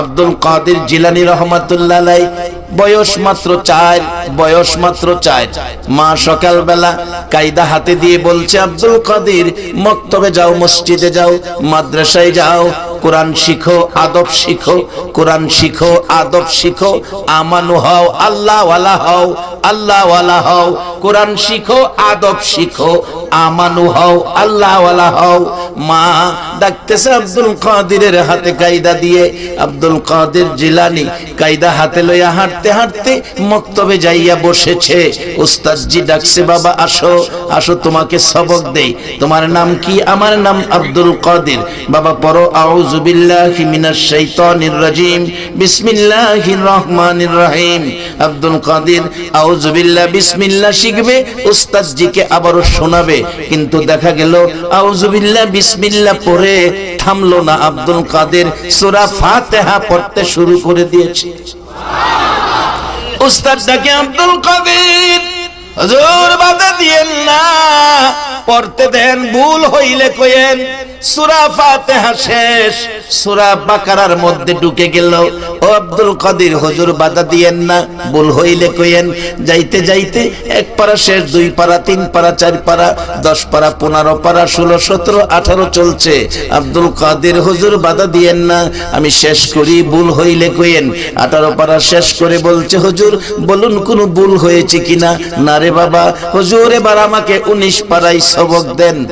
আব্দুল কাদের জিলানি রহমাতুল্লাহ বয়স মাত্র চার, বয়স মাত্র চার। মা সকালবেলা কায়দা হাতে দিয়ে বলছে, আব্দুল কাদের, মক্তবে যাও, মসজিদে যাও, মাদ্রাসায় যাও, কোরআন শিখো, আদব শিখো, কোরআন শিখো, আদব শিখো, আমানু হও, আল্লাহওয়ালা হও আল্লাহওয়ালা হও, কোরআন শিখো, আদব শিখো, আমানু হও, আল্লাহওয়ালা হও। মা ডাকতেছে আব্দুল কাদিরের হাতে কায়দা দিয়ে। আব্দুল কাদের জিলানি কায়দা হাতে লইয়া হাঁটতে হাঁটতে মক্তবে যাইয়া বসেছে। উস্তাদজি ডাকছে, বাবা, আসো আসো, তোমাকে সবক দেই। তোমার নাম কি? আমার নাম আব্দুল কাদের। বাবা, পড়ো, আউযু বিল্লাহি মিনাশ শাইতানির রাজিম। বিসমিল্লাহির রহমানির রহিম। আব্দুল কাদের আউযু বিল্লাহ, বিসমিল্লাহ শিখবে, উস্তাদজিকে আবারও শোনাবে। কিন্তু দেখা গেল, আউযু বিল্লাহ, বিসমিল্লাহ পড়ে থামলো না আব্দুল কাদের। সূরা ফাতিহা পড়তে শুরু করে দিয়েছে। উস্তাদ ডাকে, আব্দুল কাদের হুজুর বাধা দিয়েন না, পড়তে দেন, ভুল হইলে কইেন শেষ আব্দুল কাদের, হুজুর বাধা দিয়েন না আমি শেষ করি, ভুল হইলে কইেন আঠারো পারা শেষ করে বলছে, হুজুর, বলুন কোনো ভুল হয়েছে কিনা? না রে বাবা, হুজুর, এবার আমাকে উনিশ পাড়াই সবক দেন।